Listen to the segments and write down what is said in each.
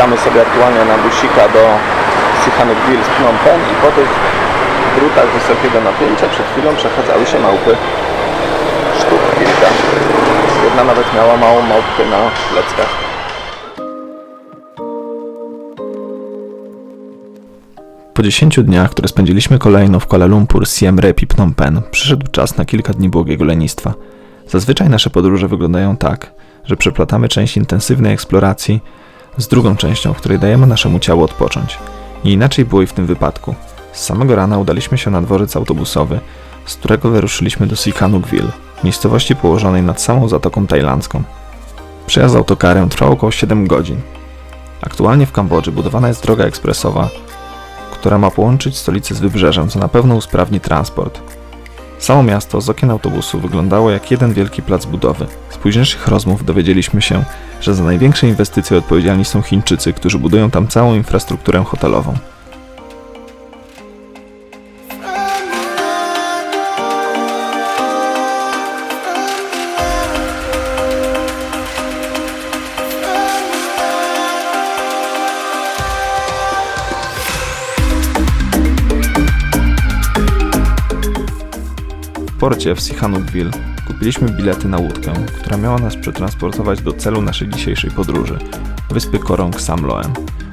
Czekamy sobie aktualnie na busika do Sihanoukville z Phnom Penh i po tych drutach wysokiego napięcia przed chwilą przechadzały się małpy. Sztuk kilka. Jedna nawet miała małą małpkę na pleckach. Po 10 dniach, które spędziliśmy kolejno w Kuala Lumpur, Siem Reap i Phnom Penh, przyszedł czas na kilka dni błogiego lenistwa. Zazwyczaj nasze podróże wyglądają tak, że przeplatamy część intensywnej eksploracji z drugą częścią, w której dajemy naszemu ciału odpocząć. Nie inaczej było i w tym wypadku. Z samego rana udaliśmy się na dworzec autobusowy, z którego wyruszyliśmy do Sihanoukville, miejscowości położonej nad samą Zatoką Tajlandzką. Przejazd autokarem trwał około 7 godzin. Aktualnie w Kambodży budowana jest droga ekspresowa, która ma połączyć stolicę z wybrzeżem, co na pewno usprawni transport. Samo miasto z okien autobusu wyglądało jak jeden wielki plac budowy. Z późniejszych rozmów dowiedzieliśmy się, że za największe inwestycje odpowiedzialni są Chińczycy, którzy budują tam całą infrastrukturę hotelową. Porcie w Sihanoukville kupiliśmy bilety na łódkę, która miała nas przetransportować do celu naszej dzisiejszej podróży wyspy Korong Samloem.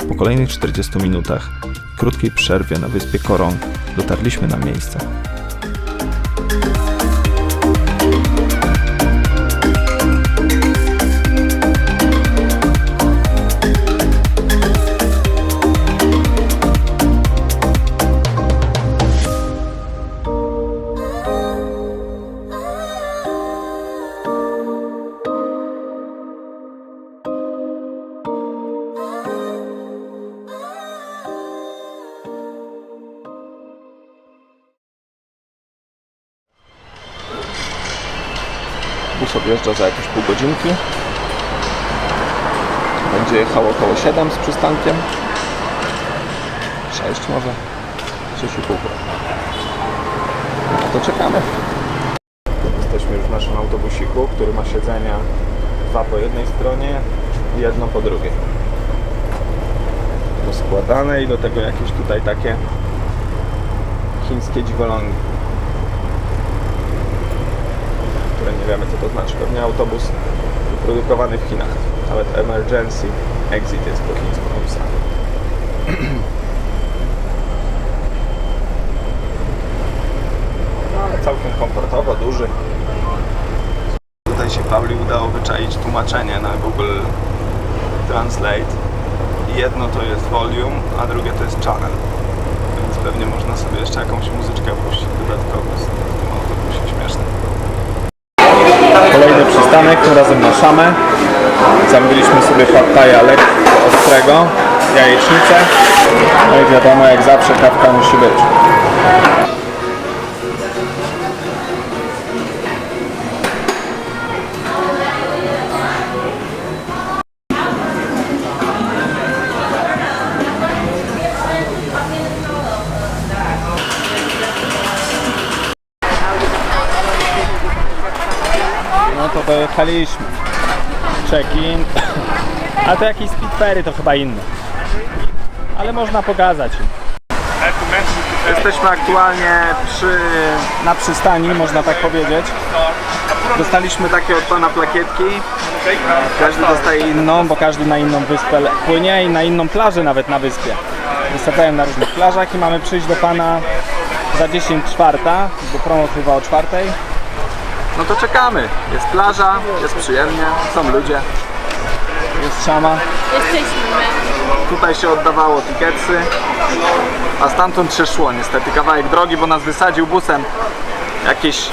Po kolejnych 40 minutach krótkiej przerwie na wyspie Korong dotarliśmy na miejsce. Odjeżdża za jakieś pół godzinki. Będzie jechało około 7 z przystankiem. 6 może. 6,5 No to czekamy. Jesteśmy już w naszym autobusiku, który ma siedzenia dwa po jednej stronie i jedno po drugiej. Rozkładane i do tego jakieś tutaj takie chińskie dziwolągi nie wiemy co to znaczy. Pewnie autobus wyprodukowany w Chinach. Nawet emergency exit jest po chińsku napisany. No całkiem komfortowo, duży. Tutaj się Pawli udało wyczaić tłumaczenie na Google Translate. Jedno to jest volume, a drugie to jest channel. Więc pewnie można sobie jeszcze jakąś muzyczkę puścić dodatkowo w przystanek, tym razem na Szamę. Zamówiliśmy sobie pattaja lek ostrego, jajecznicę. No i wiadomo, jak zawsze kawka musi być. To dojechaliśmy. Check-in. A to jakieś speedferry to chyba inne. Ale można pokazać. Jesteśmy aktualnie przy, na przystani, można tak powiedzieć. Dostaliśmy takie od pana plakietki. Każdy dostaje inną, bo każdy na inną wyspę płynie i na inną plażę nawet na wyspie. Wystawiają na różnych plażach i mamy przyjść do pana za 10 czwarta, bo promo trwa o czwartej. No to czekamy. Jest plaża, jest przyjemnie, są ludzie. Jest szama. Jesteśmy my. Tutaj się oddawało tiketsy, a stamtąd się szło niestety kawałek drogi, bo nas wysadził busem jakieś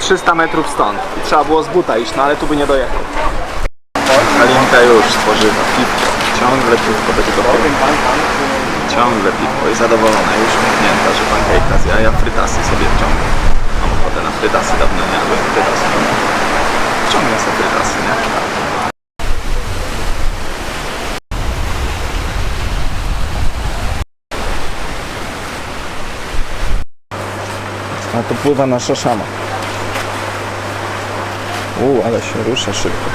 300 metrów stąd i trzeba było z buta iść, no ale tu by nie dojechał. Kalinka już spożywa piwko, ciągle piwko będzie do. Ciągle piwko i zadowolona, już uśmiechnięta, że pankejka zja, ja frytasy sobie wciągnę. Ochotę na frytasy, dawno nie jadłem frytasy. Ciągnę sobie frytasy, nie? A to pływa nasza szama. U, ale się rusza szybko.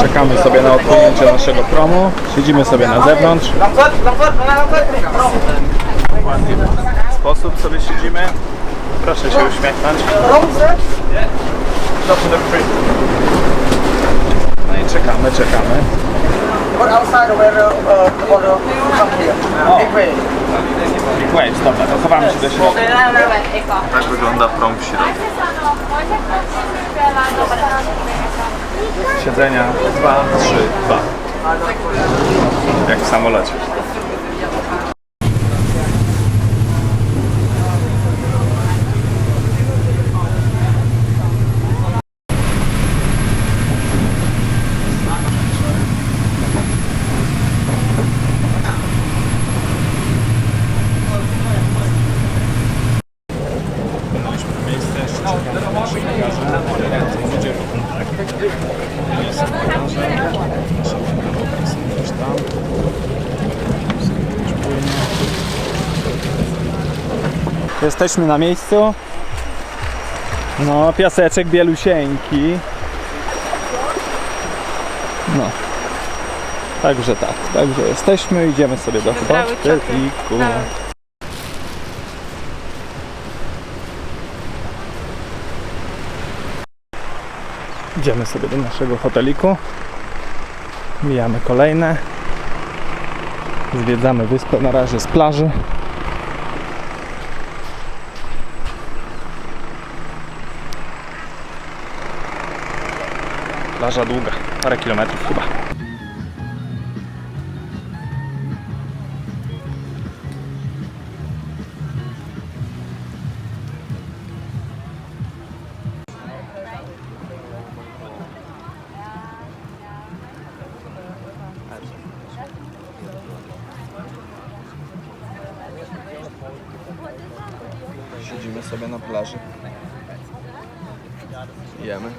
Czekamy sobie na odpłynięcie naszego promu. Siedzimy sobie na zewnątrz. W sposób sobie siedzimy. Proszę się uśmiechnąć. No i czekamy, czekamy. But outside of where uh, the border come here. Big way. Big waves, dobra, to chowamy się do środka. Tak wygląda prom w środku. Siedzenia 2, 3, 2. Jak w samolocie. Miejsce jeszcze czekamy na naszych bagaże. Ludzie w punktach. Nie są bagaże. Nasza wędrówka są gdzieś tam. Sobie też płynie. Jesteśmy na miejscu. No, piaseczek bielusieńki. No. Także tak, także jesteśmy, idziemy sobie do Wybrały. Idziemy sobie do naszego hoteliku. Mijamy kolejne. Zwiedzamy wyspę na razie z plaży. Plaża długa, parę kilometrów chyba. Siedzimy sobie na plaży. Jemy.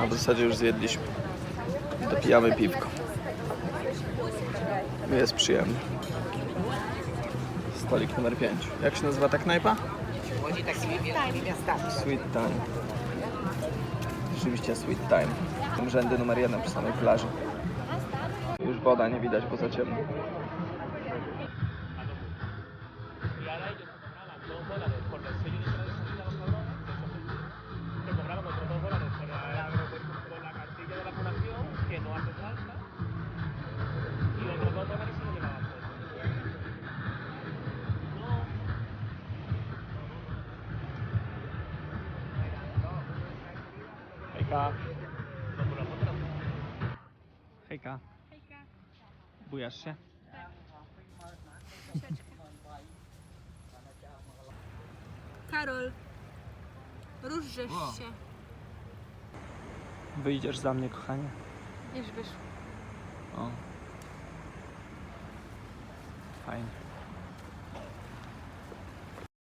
A w zasadzie już zjedliśmy. Dopijamy piwko. Jest przyjemnie. Stolik numer 5. Jak się nazywa ta knajpa? Sweet Time. Rzeczywiście Sweet Time. Rzędy numer 1 przy samej plaży. Już woda nie widać, bo za ciemno. Hejka. Hejka. Bujasz się? Karol, różesz się. Wyjdziesz za mnie, kochanie? Już wyszło. O. Fajnie.